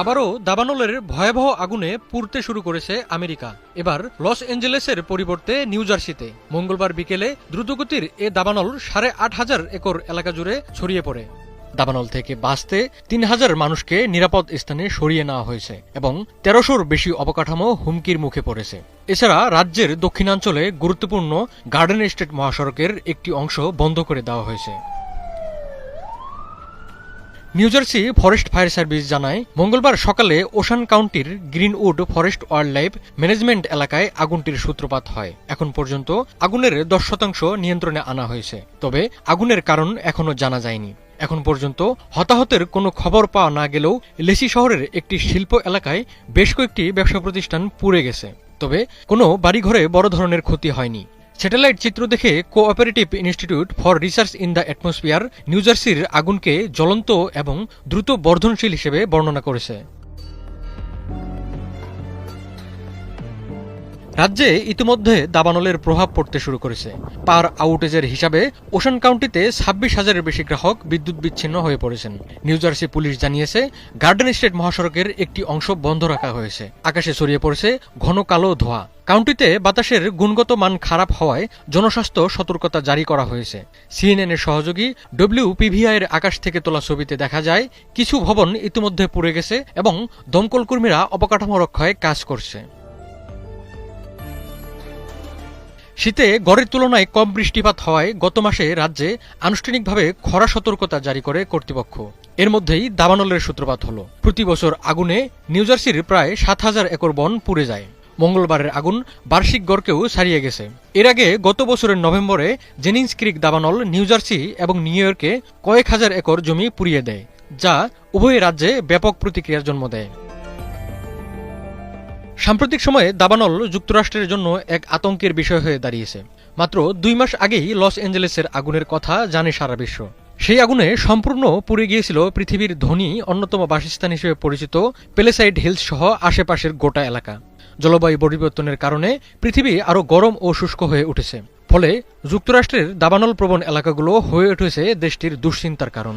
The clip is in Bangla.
আবারও দাবানলের ভয়াবহ আগুনে পুড়তে শুরু করেছে আমেরিকা। এবার লস এঞ্জেলেসের পরিবর্তে নিউ জার্সিতে। মঙ্গলবার বিকেলে দ্রুতগতির এ দাবানল সাড়ে আট হাজার একর এলাকা জুড়ে ছড়িয়ে পড়ে। দাবানল থেকে বাঁচতে তিন হাজার মানুষকে নিরাপদ স্থানে সরিয়ে নেওয়া হয়েছে এবং তেরোশোর বেশি অবকাঠামো হুমকির মুখে পড়েছে। এছাড়া রাজ্যের দক্ষিণাঞ্চলে গুরুত্বপূর্ণ গার্ডেন এস্টেট মহাসড়কের একটি অংশ বন্ধ করে দেওয়া হয়েছে। নিউজার্সি ফরেস্ট ফায়ার সার্ভিস জানায়, মঙ্গলবার সকালে ওশান কাউন্টির Greenwood forest wild life management এলাকায় আগুনটির সূত্রপাত হয়। এখন পর্যন্ত আগুনের দশ শতাংশ নিয়ন্ত্রণে আনা হয়েছে। তবে আগুনের কারণ এখনও জানা যায়নি। এখন পর্যন্ত হতাহতের কোনো খবর পাওয়া না গেলেও লেসি শহরের একটি শিল্প এলাকায় বেশ কয়েকটি ব্যবসা প্রতিষ্ঠান পুড়ে গেছে। তবে কোনো বাড়িঘরে বড় ধরনের ক্ষতি হয়নি। স্যাটেলাইট চিত্র দেখে Cooperative Institute for Research in the Atmosphere নিউজার্সির আগুনকে জ্বলন্ত এবং দ্রুত বর্ধনশীল হিসেবে বর্ণনা করেছে। রাজ্যে ইতিমধ্যে দাবানলের প্রভাব পড়তে শুরু করেছে। পার আউটেজের হিসাবে ওশান কাউন্টিতে ছাব্বিশ হাজারের বেশি গ্রাহক বিদ্যুৎ বিচ্ছিন্ন হয়ে পড়েছেন। নিউ জার্সি পুলিশ জানিয়েছে, গার্ডেন স্টেট মহাসড়কের একটি অংশ বন্ধ রাখা হয়েছে। আকাশে ছড়িয়ে পড়েছে ঘন কালো ধোঁয়া। কাউন্টিতে বাতাসের গুণগত মান খারাপ হওয়ায় জনস্বাস্থ্য সতর্কতা জারি করা হয়েছে। সিএনএনের সহযোগী ডব্লিউপিভিআই এর আকাশ থেকে তোলা ছবিতে দেখা যায়, কিছু ভবন ইতিমধ্যে পুড়ে গেছে এবং দমকল কর্মীরা অবকাঠামো রক্ষায় কাজ করছে। শীতে গড়ের তুলনায় কম বৃষ্টিপাত হওয়ায় গত মাসে রাজ্যে আনুষ্ঠানিকভাবে খরা সতর্কতা জারি করে কর্তৃপক্ষ। এর মধ্যেই দাবানলের সূত্রপাত হলো। প্রতি বছর আগুনে নিউজার্সির প্রায় সাত হাজার একর বন পুড়ে যায়। মঙ্গলবারের আগুন বার্ষিক গড়কেও ছাড়িয়ে গেছে। এর আগে গত বছরের নভেম্বরে জেনিংস ক্রিক দাবানল নিউজার্সি এবং নিউ ইয়র্কে কয়েক হাজার একর জমি পুড়িয়ে দেয়, যা উভয় রাজ্যে ব্যাপক প্রতিক্রিয়ার জন্ম দেয়। সাম্প্রতিক সময়ে দাবানল যুক্তরাষ্ট্রের জন্য এক আতঙ্কের বিষয় হয়ে দাঁড়িয়েছে। মাত্র দুই মাস আগেই লস অ্যাঞ্জেলেসের আগুনের কথা জানে সারা বিশ্ব। সেই আগুনে সম্পূর্ণ পুড়ে গিয়েছিল পৃথিবীর ধনী, অন্যতম বাসস্থান হিসেবে পরিচিত পেলেসাইড হিলস সহ আশেপাশের গোটা এলাকা। জলবায়ু পরিবর্তনের কারণে পৃথিবী আরও গরম ও শুষ্ক হয়ে উঠেছে। ফলে যুক্তরাষ্ট্রের দাবানল প্রবণ এলাকাগুলো হয়ে উঠেছে দেশটির দুশ্চিন্তার কারণ।